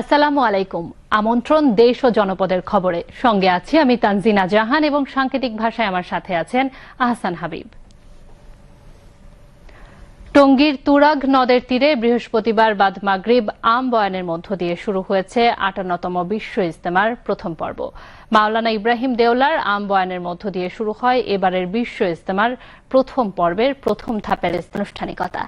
আসসালামু আলাইকুম। আমন্ত্রণ দেশ ও জনপদের খবরে। সঙ্গে আছি আমি তানজিনা জাহান এবং সাংকেতিক ভাষায় আমার সাথে আছেন আহসান হাবিব। টঙ্গীর তুরাগ নদের তীরে বৃহস্পতিবার বাদ মাগরিব আম বয়ানের মধ্য দিয়ে শুরু হয়েছে আটান্নতম বিশ্ব ইজতেমার প্রথম পর্ব। মাওলানা ইব্রাহিম দেওলার আম বয়ানের মধ্য দিয়ে শুরু হয় এবারের বিশ্ব ইজতেমার প্রথম পর্বের প্রথম ধাপের আনুষ্ঠানিকতা।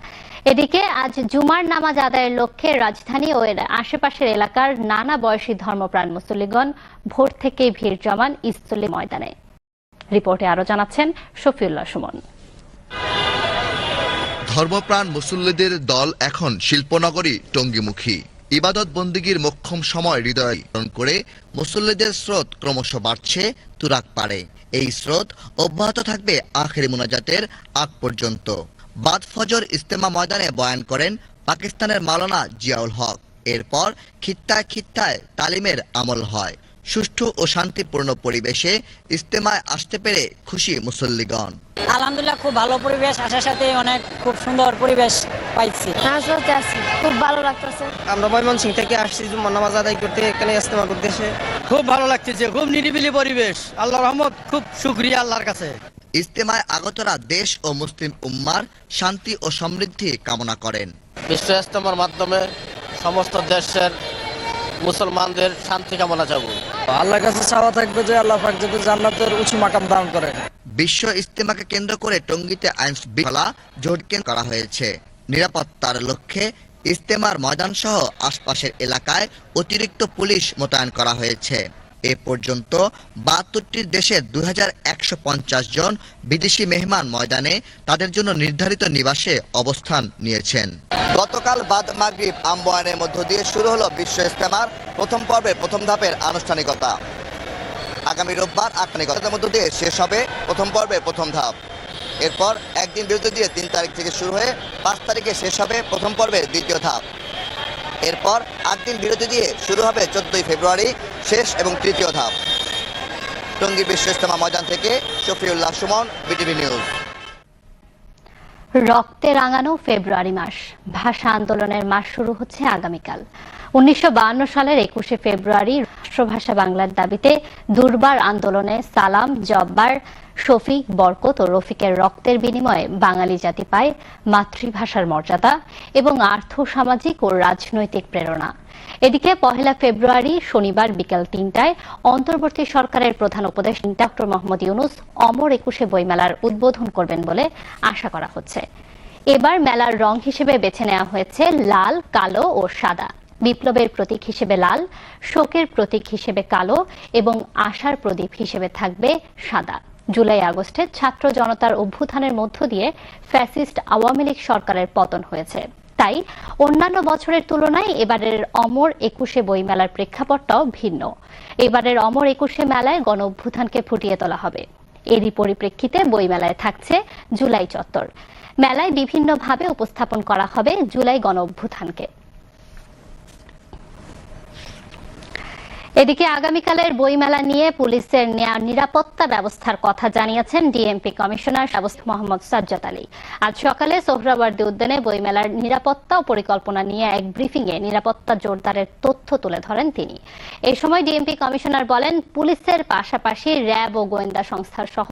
এদিকে আজ জুমার নামাজ আদায়ের লক্ষ্যে রাজধানী ও এর আশেপাশের এলাকার নানা বয়সী ধর্মপ্রাণ মুসল্লিগণ ভোর থেকে ভিড় জমান ইস্তলি ময়দানে। রিপোর্টে আরও জানাচ্ছেন শফিউল্লাহ সুমন। ধর্মপ্রাণ মুসল্লিদের দল এখন শিল্পনগরী টঙ্গিমুখী। ইবাদত বন্দিগির মক্ষম সময় হৃদয় করে মুসল্লিদের স্রোত ক্রমশ বাড়ছে তুরাক পারে এই স্রোত অব্যাহত থাকবে আখেরি মোনাজাতের আগ পর্যন্ত। বাদ ফজর ইস্তেমা ময়দানে বয়ান করেন পাকিস্তানের মালানা জিয়াউল হক। এরপর খিত্তায় খিত্তায় তালিমের আমল হয়। সুষ্ঠু ও শান্তিপূর্ণ পরিবেশে ইস্তেমায় আসতে পেরে খুশি মুসল্লিগণ। আলহামদুলিল্লাহ খুব ভালো পরিবেশ। আসার সাথে অনেক খুব সুন্দর পরিবেশ পাইছি। হ্যাঁ আছি। খুব ভালো লাগতেছে। আমরা ময়মনসিং থেকে আসছি জুম্মা নামাজ আদায় করতে। এখানে ইস্তেমা করতেছে। খুব ভালো লাগতেছে খুব নিরিবিলি পরিবেশ। আল্লাহ রহমত খুব সুক্রিয়া আল্লাহর কাছে। ইস্তেমায় আগতরা দেশ ও মুসলিম উম্মার শান্তি ও সমৃদ্ধি কামনা করেন। বিশ্ব ইস্তেমার মাধ্যমে সমস্ত দেশের মুসলমানদের শান্তি কামনা চাবো আল্লাহর কাছে চাওয়া থাকবে যে আল্লাহ পাক যাতে জান্নাতের উঁচু মাকাম দান করে। বিশ্ব ইস্তেমাকে কেন্দ্র করে টঙ্গীতে আইন শৃঙ্খলা জোরকেন করা হয়েছে। নিরাপত্তার লক্ষ্যে ইস্তেমার ময়দান সহ আশপাশের এলাকায় অতিরিক্ত পুলিশ মোতায়েন করা হয়েছে। এ পর্যন্ত বাহাত্তরটি দেশের দু হাজার একশো পঞ্চাশ জন বিদেশি মেহমান ময়দানে তাদের জন্য নির্ধারিত নিবাসে অবস্থান নিয়েছেন। গতকাল বাদ মাগরিব আম্বয়ানের মধ্য দিয়ে শুরু হলো বিশ্ব ইস্তেমার প্রথম পর্বের প্রথম ধাপের আনুষ্ঠানিকতা। আগামী রোববার আনুষ্ঠানিকতার মধ্য দিয়ে শেষ হবে প্রথম পর্বের প্রথম ধাপ। এরপর একদিন বিরতি দিয়ে তিন তারিখ থেকে শুরু হয়ে পাঁচ তারিখে শেষ হবে প্রথম পর্বের দ্বিতীয় ধাপ। এরপর আট দিন বিরতি দিয়ে শুরু হবে চোদ্দই ফেব্রুয়ারি শেষ এবং তৃতীয় ধাপ। টঙ্গী বিশ্ব ময়দান থেকে শফিউল্লাহ সুমন, বিটিভি নিউজ। রক্তে রাঙানো ফেব্রুয়ারি মাস। ভাষা আন্দোলনের মাস শুরু হচ্ছে আগামীকাল। উনিশশো সালের একুশে ফেব্রুয়ারি রাষ্ট্রভাষা বাংলার দাবিতে দুর্বার আন্দোলনে সালাম, জব্বার, শফিক, বরকত ও রফিকের রক্তের বিনিময়ে বাঙালি জাতি পায় মাতৃভাষার মর্যাদা এবং আর্থ সামাজিক ও রাজনৈতিক প্রেরণা। এদিকে পহেলা ফেব্রুয়ারি শনিবার বিকেল তিনটায় অন্তর্বর্তী সরকারের প্রধান উপদেষ্টা ডক্টর মোহাম্মদ ইউনুস অমর একুশে বইমেলার উদ্বোধন করবেন বলে আশা করা হচ্ছে। এবার মেলার রং হিসেবে বেছে নেওয়া হয়েছে লাল, কালো ও সাদা। বিপ্লবের প্রতীক হিসেবে লাল, শোকের প্রতীক হিসেবে কালো এবং আশার প্রদীপ হিসেবে থাকবে সাদা। জুলাই আগস্টে ছাত্র জনতার অভ্যুত্থানের মধ্য দিয়ে ফ্যাসিস্ট আওয়ামী লীগ সরকারের পতন হয়েছে। তাই অন্যান্য বছরের তুলনায় এবারের অমর একুশে বইমেলার প্রেক্ষাপটটাও ভিন্ন। এবারের অমর একুশে মেলায় গণ অভ্যুত্থানকে ফুটিয়ে তোলা হবে। এরই পরিপ্রেক্ষিতে বইমেলায় থাকছে জুলাই চত্বর। মেলায় বিভিন্নভাবে উপস্থাপন করা হবে জুলাই গণ অভ্যুত্থানকে। এদিকে আগামীকালের বইমেলা নিয়ে পুলিশের নেয়া নিরাপত্তা ব্যবস্থার কথা জানিয়েছেন ডিএমপি কমিশনার মোহাম্মদ সাজ্জাদ আলী। আজ সকালে সোহরাওয়ার্দী উদ্যানে বইমেলার নিরাপত্তা ও পরিকল্পনা নিয়ে এক ব্রিফিংয়ে নিরাপত্তা জোরদারের তথ্য তুলে ধরেন তিনি। এই সময় ডিএমপি কমিশনার বলেন, পুলিশের পাশাপাশি র্যাব ও গোয়েন্দা সংস্থার সহ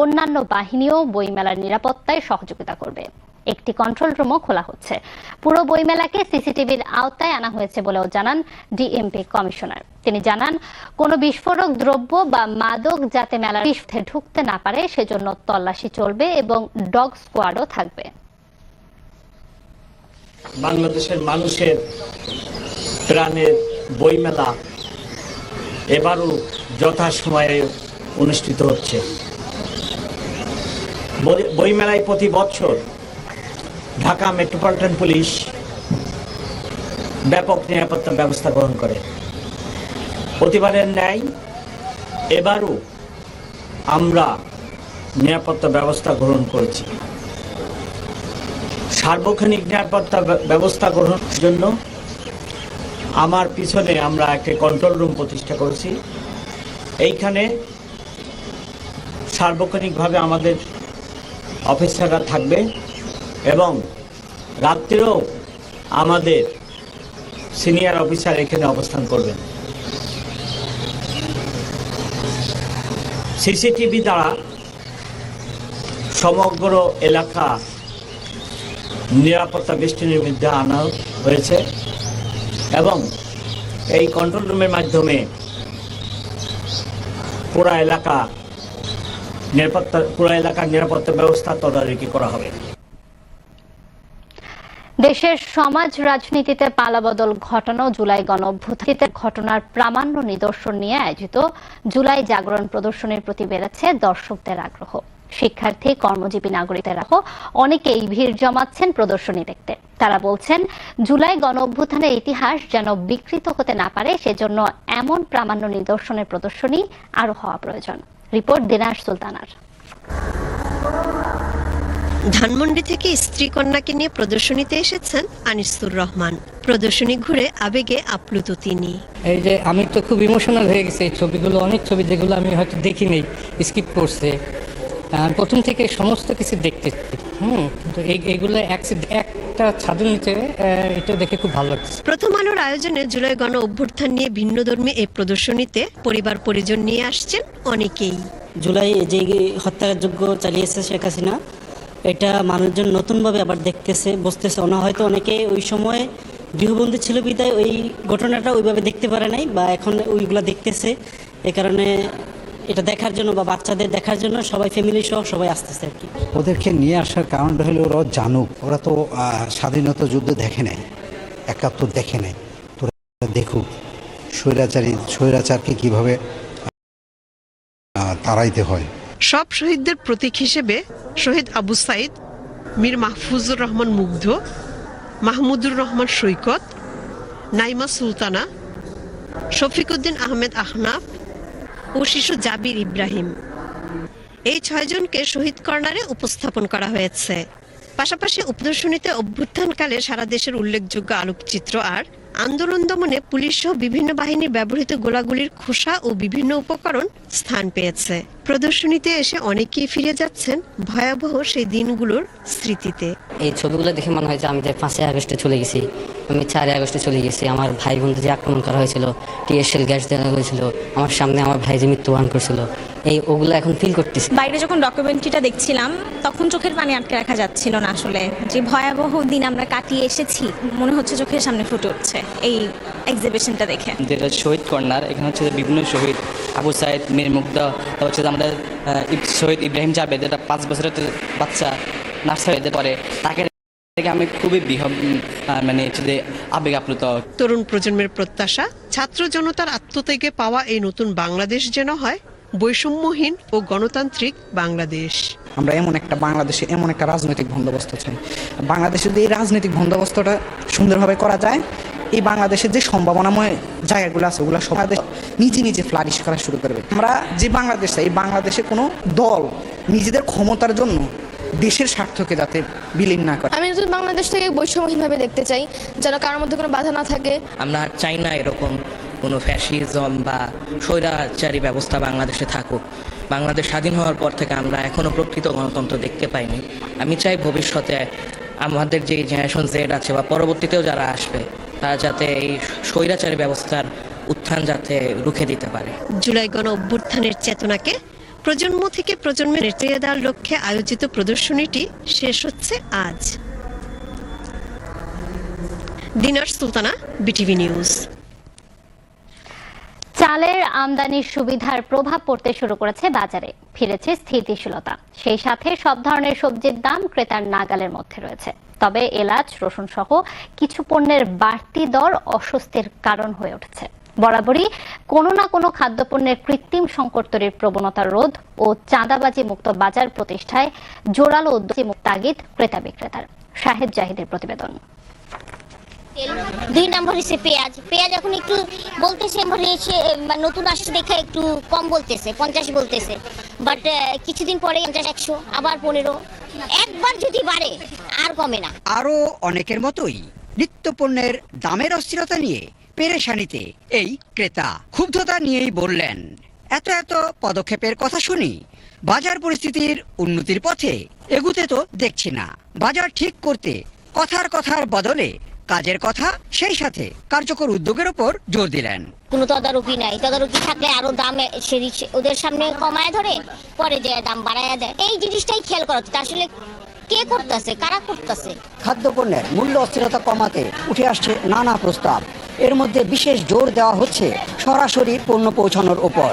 অন্যান্য বাহিনীও বইমেলার নিরাপত্তায় সহযোগিতা করবে। একটি কন্ট্রোল রুমও খোলা হচ্ছে। পুরো বইমেলাকে সিসিটিভির আওতায় আনা হয়েছে বলেও জানান ডিএমপি কমিশনার। তিনি জানান, কোনো বিস্ফোরক দ্রব্য বা মাদক যাতে মেলার ঢুকতে না পারে, সেজন্য তল্লাশি চলবে এবং ডগ স্কোয়াডও থাকবে। বাংলাদেশের মানুষের প্রাণের বইমেলা এবারও যথাসময়ে অনুষ্ঠিত হচ্ছে। বইমেলায় প্রতি বছর ঢাকা মেট্রোপলিটন পুলিশ ব্যাপক নিরাপত্তা ব্যবস্থা গ্রহণ করে। প্রতিবারের ন্যায় এবারও আমরা নিরাপত্তা ব্যবস্থা গ্রহণ করেছি। সার্বক্ষণিক নিরাপত্তা ব্যবস্থা গ্রহণের জন্য আমার পিছনে আমরা একটি কন্ট্রোল রুম প্রতিষ্ঠা করেছি। এইখানে সার্বক্ষণিকভাবে আমাদের অফিসাররা থাকবে। এবং রাত্রেও আমাদের সিনিয়র অফিসার এখানে অবস্থান করবেন। সিসিটিভি দ্বারা সমগ্র এলাকা নিরাপত্তা বেষ্টনীর মধ্যে আনা হয়েছে এবং এই কন্ট্রোল রুমের মাধ্যমে পুরা এলাকা নিরাপত্তা, পুরা এলাকার নিরাপত্তা ব্যবস্থা তদারকি করা হবে। দেশের সমাজ রাজনীতিতে পালাবদল ঘটানো জুলাই গণ ঘটনার প্রামাণ্য নিদর্শন নিয়ে আয়োজিত জুলাই জাগরণ প্রদর্শনীর প্রতি বেড়েছে দর্শকদের আগ্রহ। শিক্ষার্থী, কর্মজীবী নাগরিকদের রাখো অনেকেই ভিড় জমাচ্ছেন প্রদর্শনী দেখতে। তারা বলছেন, জুলাই গণ অভ্যুত্থানের ইতিহাস যেন বিকৃত হতে না পারে, সেজন্য এমন প্রামাণ্য নিদর্শনের প্রদর্শনী আরও হওয়া প্রয়োজন। রিপোর্ট দিনার সুলতানার। ধানমন্ডি থেকে স্ত্রী কন্যাকে নিয়ে প্রদর্শনীতে এসেছেন আনিসুর রহমান। প্রদর্শনী ঘুরে আবেগে আপ্লুত তিনি। এই যে আমি তো খুব ইমোশনাল হয়ে গেছে এই ছবিগুলো অনেক ছবি যেগুলো আমি হয়তো দেখিনি স্কিপ করছে। প্রথম থেকে সমস্ত কিছু দেখতে হুম তো এই- এইগুলো এক- একটা ছাদের নিচে এটা দেখে খুব ভালো লাগছে। প্রথম আলোর আয়োজনে জুলাই গণ অভ্যুত্থান নিয়ে ভিন্নধর্মী এই প্রদর্শনীতে পরিবার পরিজন নিয়ে আসছেন অনেকেই। জুলাই যে হত্যাযোগ্য চালিয়েছে শেখ হাসিনা এটা মানুষজন নতুনভাবে আবার দেখতেছে, বুঝতেছে। ওনা হয়তো অনেকে ওই সময় গৃহবন্দী ছিল বিদায়, ওই ঘটনাটা ওইভাবে দেখতে পারে নাই বা এখন ওইগুলা দেখতেছে। এ কারণে এটা দেখার জন্য বা বাচ্চাদের দেখার জন্য সবাই ফ্যামিলি সহ সবাই আসতেছে আর কি। ওদেরকে নিয়ে আসার কারণটা হলো ওরা জানুক। ওরা তো স্বাধীনতা যুদ্ধ দেখে নেয়, একাত্তর দেখে নেয়। তোরা দেখুক স্বৈরাচারী স্বৈরাচারকে কীভাবে তাড়াইতে হয়। সব শহীদদের প্রতীক হিসেবে শহীদ আবু সাইদ, মীর মাহফুজুর রহমান মুগ্ধ, মাহমুদুর রহমান সৈকত, নাইমা সুলতানা, শফিকুদ্দিন আহমেদ আহনাফ ও শিশু জাবির ইব্রাহিম। এই ছয়জনকে শহীদ কর্নারে উপস্থাপন করা হয়েছে। পাশাপাশি প্রদর্শনীতে অভ্যুত্থানকালে সারা দেশের উল্লেখযোগ্য আলোকচিত্র আর আন্দোলন দমনে পুলিশ সহ বিভিন্ন বাহিনীর ব্যবহৃত গোলাগুলির খোসা ও বিভিন্ন উপকরণ স্থান পেয়েছে। প্রদর্শনীতে এসে অনেকেই ফিরে যাচ্ছেন ভয়াবহ সেই দিনগুলোর স্মৃতিতে। এই ছবিগুলো দেখে মনে হয় যে আমি যে পাঁচই আগস্টে চলে গেছি আমি চারই আগস্টে চলে গেছি। আমার ভাই বোনদের যে আক্রমণ করা হয়েছিল টিএসএল গ্যাস দেওয়া হয়েছিল আমার সামনে আমার ভাই যে মৃত্যুবরণ করেছিল এই ওগুলো এখন ফিল করতেছি। বাইরে যখন ডকুমেন্টারিটা দেখছিলাম তখন চোখের পানি আটকে রাখা যাচ্ছিল না আসলে। যে ভয়াবহ দিন আমরা কাটিয়ে এসেছি মনে হচ্ছে চোখের সামনে ফুটে উঠছে এই এক্সিবিশনটা দেখে। যেটা শহীদ কর্নার এখানে হচ্ছে যে বিভিন্ন শহীদ আবু সাইদ মীর মুগ্ধ তারপর হচ্ছে যে আমাদের শহীদ ইব্রাহিম জাবেদ যেটা পাঁচ বছরের বাচ্চা নার্সারিতে পড়ে তাকে দেখে আমি খুবই বিহ মানে হচ্ছে যে আবেগ আপ্লুত। তরুণ প্রজন্মের প্রত্যাশা ছাত্র জনতার আত্মত্যাগে পাওয়া এই নতুন বাংলাদেশ যেন হয় বৈষম্যহীন ও গণতান্ত্রিক বাংলাদেশ। আমরা এমন একটা বাংলাদেশে এমন একটা রাজনৈতিক বন্দোবস্ত চাই। বাংলাদেশে যদি এই রাজনৈতিক বন্দোবস্তটা সুন্দরভাবে করা যায় এই বাংলাদেশের যে সম্ভাবনাময় জায়গাগুলো আছে ওগুলো সব নিজে নিজে ফ্লারিশ করা শুরু করবে। আমরা যে বাংলাদেশ এই বাংলাদেশে কোনো দল নিজেদের ক্ষমতার জন্য দেশের স্বার্থকে যাতে বিলীন না করে। আমি যদি বাংলাদেশ থেকে বৈষম্যহীনভাবে দেখতে চাই যেন কারোর মধ্যে কোনো বাধা না থাকে। আমরা চাই না এরকম কোনো ফ্যাসিজম বা স্বৈরাচারী ব্যবস্থা বাংলাদেশে থাকুক। বাংলাদেশ স্বাধীন হওয়ার পর থেকে আমরা এখনও প্রকৃত গণতন্ত্র দেখতে পাইনি। আমি চাই ভবিষ্যতে আমাদের যে জেনারেশন জেড আছে বা পরবর্তীতেও যারা আসবে তারা যাতে এই স্বৈরাচারী ব্যবস্থার উত্থান যাতে রুখে দিতে পারে। জুলাই গণ অভ্যুত্থানের চেতনাকে প্রজন্ম থেকে প্রজন্মে নেটে দেওয়ার লক্ষ্যে আয়োজিত প্রদর্শনীটি শেষ হচ্ছে আজ। Dinar Sultana BTV news. চালের আমদানির সুবিধার প্রভাব পড়তে শুরু করেছে বাজারে ফিরেছে স্থিতিশীলতা। সেই সাথে সব ধরনের সবজির দাম ক্রেতার নাগালের মধ্যে রয়েছে। তবে এলাচ রসুন সহ কিছু পণ্যের বাড়তি দর অস্বস্তির কারণ হয়ে উঠেছে। বরাবরই কোনো না কোনো খাদ্যপণ্যের কৃত্রিম সংকট তৈরির প্রবণতা রোধ ও চাঁদাবাজি মুক্ত বাজার প্রতিষ্ঠায় জোরালো উদ্যোগ, তাগিদ ক্রেতা বিক্রেতার শাহেদ জাহিদের প্রতিবেদন। দুই নম্বর হচ্ছে পেঁয়াজ। পেঁয়াজ এখন একটু বলতেছে মানে সে নতুন আসছে দেখে একটু কম বলতেছে, পঞ্চাশ বলতেছে। বাট কিছুদিন পরে পঞ্চাশ, একশো, আবার পনেরো। একবার যদি বাড়ে, আর কমে না। আরও অনেকের মতোই নিত্য পণ্যের দামের অস্থিরতা নিয়ে পেরেশানিতে এই ক্রেতা ক্ষুব্ধতা নিয়েই বললেন, এত এত পদক্ষেপের কথা শুনি, বাজার পরিস্থিতির উন্নতির পথে এগুতে তো দেখছি না। বাজার ঠিক করতে কথার কথার বদলে কাজের কথা সেই সাথে কার্যকর উদ্যোগের ওপর জোর দিলেন। কোনো তদারকি নাই। তদারকি থাকলে আরও দাম ওদের সামনে কমায় ধরে পরে যে দাম বাড়ায় দেয়। এই জিনিসটাই খেয়াল করা। আসলে কে করতেছে? কারা করতেছে? খাদ্যপণ্যের মূল্য অস্থিরতা কমাতে উঠে আসছে নানা প্রস্তাব। এর মধ্যে বিশেষ জোর দেওয়া হচ্ছে সরাসরি পণ্য পৌঁছানোর ওপর।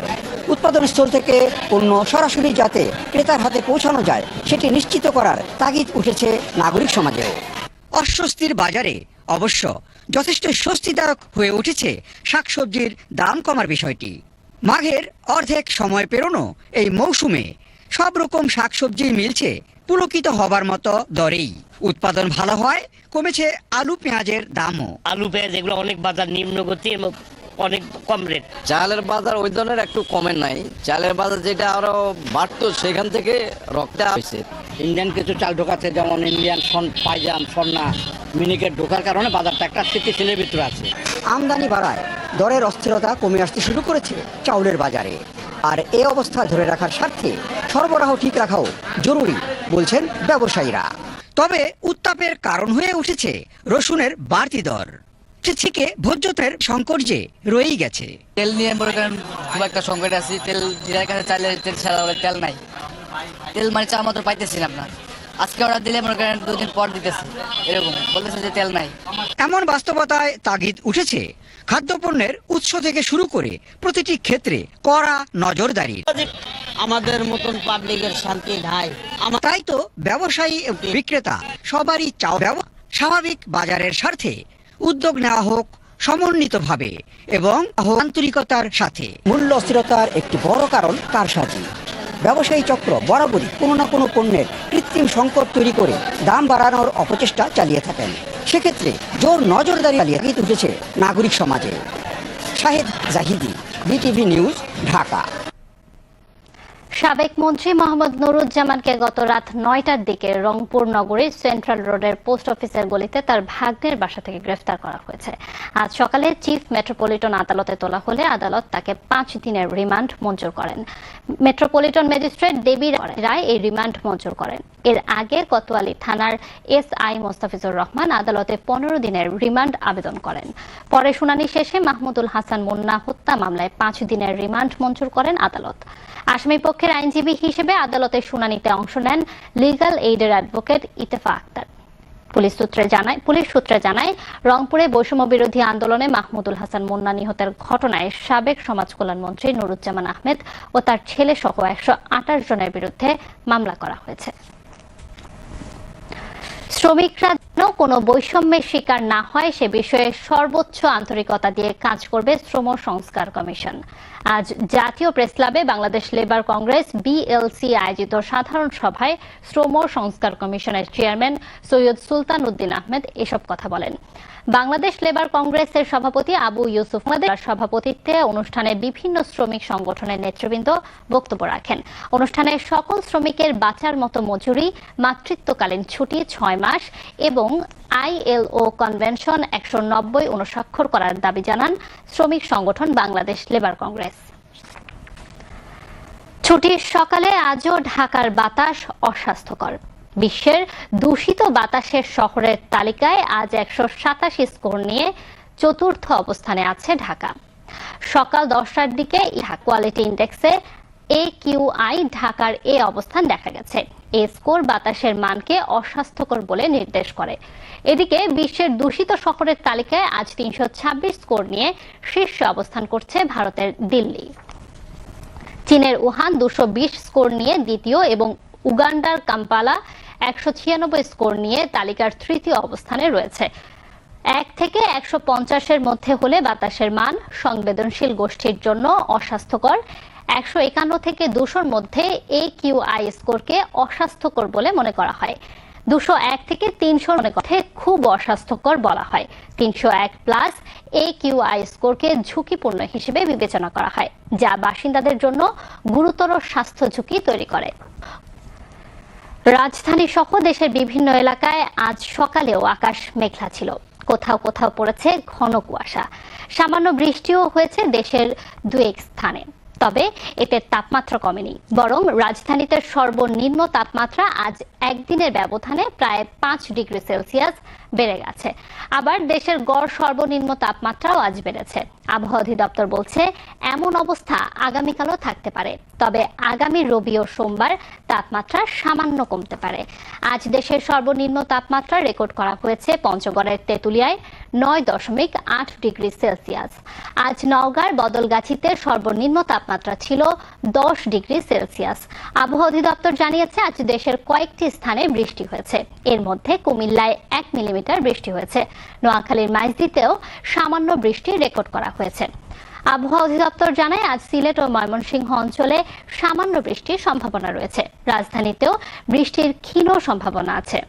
উৎপাদন স্থল থেকে পণ্য সরাসরি যাতে ক্রেতার হাতে পৌঁছানো যায় সেটি নিশ্চিত করার তাগিদ উঠেছে নাগরিক সমাজেও। অস্বস্তির বাজারে অবশ্য যথেষ্ট স্বস্তিদায়ক হয়ে উঠেছে শাকসবজির দাম কমার বিষয়টি। মাঘের অর্ধেক সময় পেরোনো এই মৌসুমে সব রকম শাকসবজি মিলছে পুলকিত হবার মতো দরেই। উৎপাদন ভালো হয় কমেছে আলু পেঁয়াজের দামও। আলু পেঁয়াজ এগুলো অনেক বাজার নিম্নগতি এবং অনেক কম রেট। চালের বাজার ওই ধরনের একটু কমে নাই। চালের বাজার যেটা আরও বাড়তো সেখান থেকে রক্ত হয়েছে ইন্ডিয়ান কিছু চাল ঢোকাচ্ছে যেমন ইন্ডিয়ান সন পাইজাম সন্না মিনিকেট ঢোকার কারণে বাজারটা একটা স্থিতিশীলের ভিতরে আছে। আমদানি বাড়ায় দরের অস্থিরতা কমে আসতে শুরু করেছে চাউলের বাজারে। আর এই অবস্থা ধরে রাখার স্বার্থে সরবরাহ ঠিক রাখাও জরুরি বলছেন ব্যবসায়ীরা। তবে উত্তাপের কারণ হয়ে উঠেছে রসুনের বাড়তি দর। থেকে ভোজ্য তেলের সংকট যে রয়েই গেছে। তেল নিয়ে মনে করেন খুব একটা সংকট আছে তেল কাছে চাইলে তেল ছাড়া তেল নাই। তেল মানে চা মাত্র পাইতেছি না। আপনার আজকে অর্ডার দিলে মনে করেন দুদিন পর দিতেছে। এরকম। বলতেছে যে তেল নাই। এমন বাস্তবতায় তাগিদ উঠেছে। খাদ্যপণ্যের উৎস থেকে শুরু করে প্রতিটি ক্ষেত্রে কড়া নজরদারির আমাদের মতন পাবলিকের শান্তি নাই। তাই তো ব্যবসায়ী বিক্রেতা সবারই চাও ব্যব- স্বাভাবিক বাজারের স্বার্থে উদ্যোগ নেওয়া হোক সমন্বিতভাবে এবং আন্তরিকতার সাথে। মূল্য অস্থিরতার একটি বড় কারণ কারসাজি ব্যবসায়ী চক্র, বরাবরই কোনো না কোনো পণ্যের কৃত্রিম সংকট তৈরি করে দাম বাড়ানোর অপচেষ্টা চালিয়ে থাকেন। সেক্ষেত্রে জোর নজরদারি চালিয়ে উঠেছে নাগরিক সমাজে। Shahed Zahidi, BTV news, Dhaka. সাবেক মন্ত্রী মোহাম্মদ নুরুজ্জামানকে গত রাত নয়টার দিকে রংপুর নগরীর সেন্ট্রাল রোডের পোস্ট অফিসের গলিতে তার ভাগ্নের বাসা থেকে গ্রেফতার করা হয়েছে। আজ সকালে চিফ মেট্রোপলিটন আদালতে তোলা হলে আদালত তাকে পাঁচ দিনের রিমান্ড মঞ্জুর করেন। মেট্রোপলিটন ম্যাজিস্ট্রেট দেবী রায় এই রিমান্ড মঞ্জুর করেন। এর আগে কোতোয়ালি থানার এস আই মোস্তাফিজুর রহমান আদালতে পনেরো দিনের রিমান্ড আবেদন করেন। পরে শুনানি শেষে মাহমুদুল হাসান মুন্না হত্যা মামলায় পাঁচ দিনের রিমান্ড মঞ্জুর করেন আদালত। আসামি পক্ষের আইনজীবী হিসেবে আদালতের শুনানিতে অংশ নেন লিগ্যাল এইডের অ্যাডভোকেট ইতেফা আক্তার। পুলিশ সূত্রে জানায়, পুলিশ সূত্রে জানায়, রংপুরে বৈষম্য বিরোধী আন্দোলনে মাহমুদুল হাসান মুন্না নিহতের ঘটনায় সাবেক সমাজ কল্যাণ মন্ত্রী নুরুজ্জামান আহমেদ ও তার ছেলে সহ একশো আঠাশ জনের বিরুদ্ধে মামলা করা হয়েছে। শ্রমিকরা কোনো বৈষম্যের শিকার না হয়, সে বিষয়ে সর্বোচ্চ আন্তরিকতা দিয়ে কাজ করবে শ্রম সংস্কার কমিশন। আজ জাতীয় প্রেস ক্লাবে বাংলাদেশ লেবার কংগ্রেস, বিএলসি আয়োজিত সাধারণ সভায় শ্রম সংস্কার কমিশনের চেয়ারম্যান সৈয়দ সুলতান উদ্দিন আহমেদ এসব কথা বলেন। বাংলাদেশ লেবার কংগ্রেসের সভাপতি আবু ইউসুফ আহমেদের সভাপতিত্বে অনুষ্ঠানে বিভিন্ন শ্রমিক সংগঠনের নেতৃবৃন্দ বক্তব্য রাখেন। অনুষ্ঠানে সকল শ্রমিকের বাঁচার মতো মজুরি, মাতৃত্বকালীন ছুটি ছয় মাস এবং আইএলও কনভেনশন একশো নব্বই অনুস্বাক্ষর করার দাবি জানান শ্রমিক সংগঠন বাংলাদেশ লেবার কংগ্রেস। ছুটির সকালে আজও ঢাকার বাতাস অস্বাস্থ্যকর। বিশ্বের দূষিত বাতাসের শহরের তালিকায় আজ একশো সাতাশি স্কোর নিয়ে চতুর্থ অবস্থানে আছে ঢাকা। সকাল দশটার দিকে ইহা কোয়ালিটি ইন্ডেক্সে এ কিউআই ঢাকার এ অবস্থান দেখা গেছে। এ স্কোর বাতাসের মানকে অস্বাস্থ্যকর বলে নির্দেশ করে। এদিকে বিশ্বের দূষিত শহরের তালিকায় আজ তিনশো ছাব্বিশ স্কোর নিয়ে শীর্ষে অবস্থান করছে ভারতের দিল্লি। চীনের উহান দুশো স্কোর নিয়ে দ্বিতীয় এবং উগান্ডার কাম্পালা একশো ছিয়ানব্বই স্কোর নিয়ে তালিকার তৃতীয় অবস্থানে রয়েছে। এক থেকে একশো পঞ্চাশের মধ্যে হলে বাতাসের মান সংবেদনশীল গোষ্ঠীর জন্য অস্বাস্থ্যকর। একশো একান্ন থেকে দুশোর মধ্যে এ কিউ আই স্কোরকে অস্বাস্থ্যকর বলে মনে করা হয়। দুশো এক থেকে তিনশোর মধ্যে খুব অস্বাস্থ্যকর বলা হয়। তিনশো এক প্লাস এ কিউ আই স্কোরকে ঝুঁকিপূর্ণ হিসেবে বিবেচনা করা হয়, যা বাসিন্দাদের জন্য গুরুতর স্বাস্থ্য ঝুঁকি তৈরি করে। রাজধানী সহ দেশের বিভিন্ন এলাকায় আজ সকালেও আকাশ মেঘলা ছিল। কোথাও কোথাও পড়েছে ঘন কুয়াশা। সামান্য বৃষ্টিও হয়েছে দেশের দু এক স্থানে। তবে এতে তাপমাত্রা কমেনি। বরং রাজধানীতে সর্বনিম্ন তাপমাত্রা আজ একদিনের ব্যবধানে প্রায় পাঁচ ডিগ্রি সেলসিয়াস বেড়ে গেছে। আবার দেশের গড় সর্বনিম্ন তাপমাত্রাও আজ বেড়েছে। আবহাওয়া অধিদপ্তর বলছে, এমন অবস্থা আগামীকালও থাকতে পারে। তবে আগামী রবি ও সোমবার তাপমাত্রা সামান্য কমতে পারে। আজ দেশের সর্বনিম্ন তাপমাত্রা রেকর্ড করা হয়েছে পঞ্চগড়ের তেঁতুলিয়ায়। নয় দশমিক আট ডিগ্রি সেলসিয়াস। আজ নওগাঁর বদলগাছিতে সর্বনিম্ন তাপমাত্রা ছিল দশ ডিগ্রি সেলসিয়াস। আবহাওয়া অধিদপ্তর জানিয়েছে, আজ দেশের কয়েকটি স্থানে বৃষ্টি হয়েছে। এর মধ্যে কুমিল্লায় এক মিলিমিটার বৃষ্টি হয়েছে। নোয়াখালীর মাইজদিতেও সামান্য বৃষ্টি রেকর্ড করা হয়েছে। আবহাওয়া অধিদপ্তর জানায়, আজ সিলেট ও ময়মনসিংহ অঞ্চলে সামান্য বৃষ্টির সম্ভাবনা রয়েছে। রাজধানীতেও বৃষ্টির ক্ষীণ সম্ভাবনা আছে।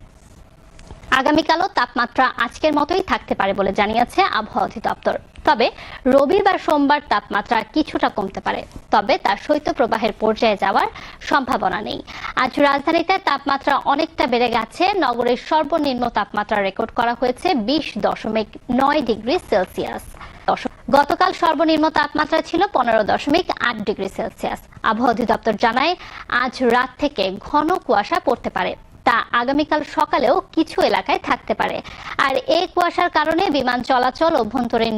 আগামীকালও তাপমাত্রা আজকের মতোই থাকতে পারে বলে জানিয়েছে আবহাওয়া অধিদপ্তর। তবে রবিবার সোমবার তাপমাত্রা কিছুটা কমতে পারে। তবে তার শৈত্যপ্রবাহের পর্যায়ে যাওয়ার সম্ভাবনা নেই। আজ রাজধানীতে তাপমাত্রা অনেকটা বেড়ে গেছে। নগরের সর্বনিম্ন তাপমাত্রা রেকর্ড করা হয়েছে বিশ দশমিক নয় ডিগ্রি সেলসিয়াস। গতকাল সর্বনিম্ন তাপমাত্রা ছিল পনেরো দশমিক আট ডিগ্রি সেলসিয়াস। আবহাওয়া অধিদপ্তর জানায়, আজ রাত থেকে ঘন কুয়াশা পড়তে পারে। তা আগামীকাল সকালেও কিছু এলাকায় থাকতে পারে। আর এই কুয়াশার কারণে বিমান চলাচল অভ্যন্তরীণ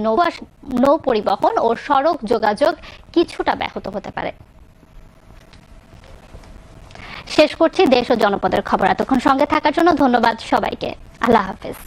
নৌ পরিবহন ও সড়ক যোগাযোগ কিছুটা ব্যাহত হতে পারে। শেষ করছি দেশ ও জনপদের খবর। এতক্ষণ সঙ্গে থাকার জন্য ধন্যবাদ সবাইকে। আল্লাহ হাফেজ।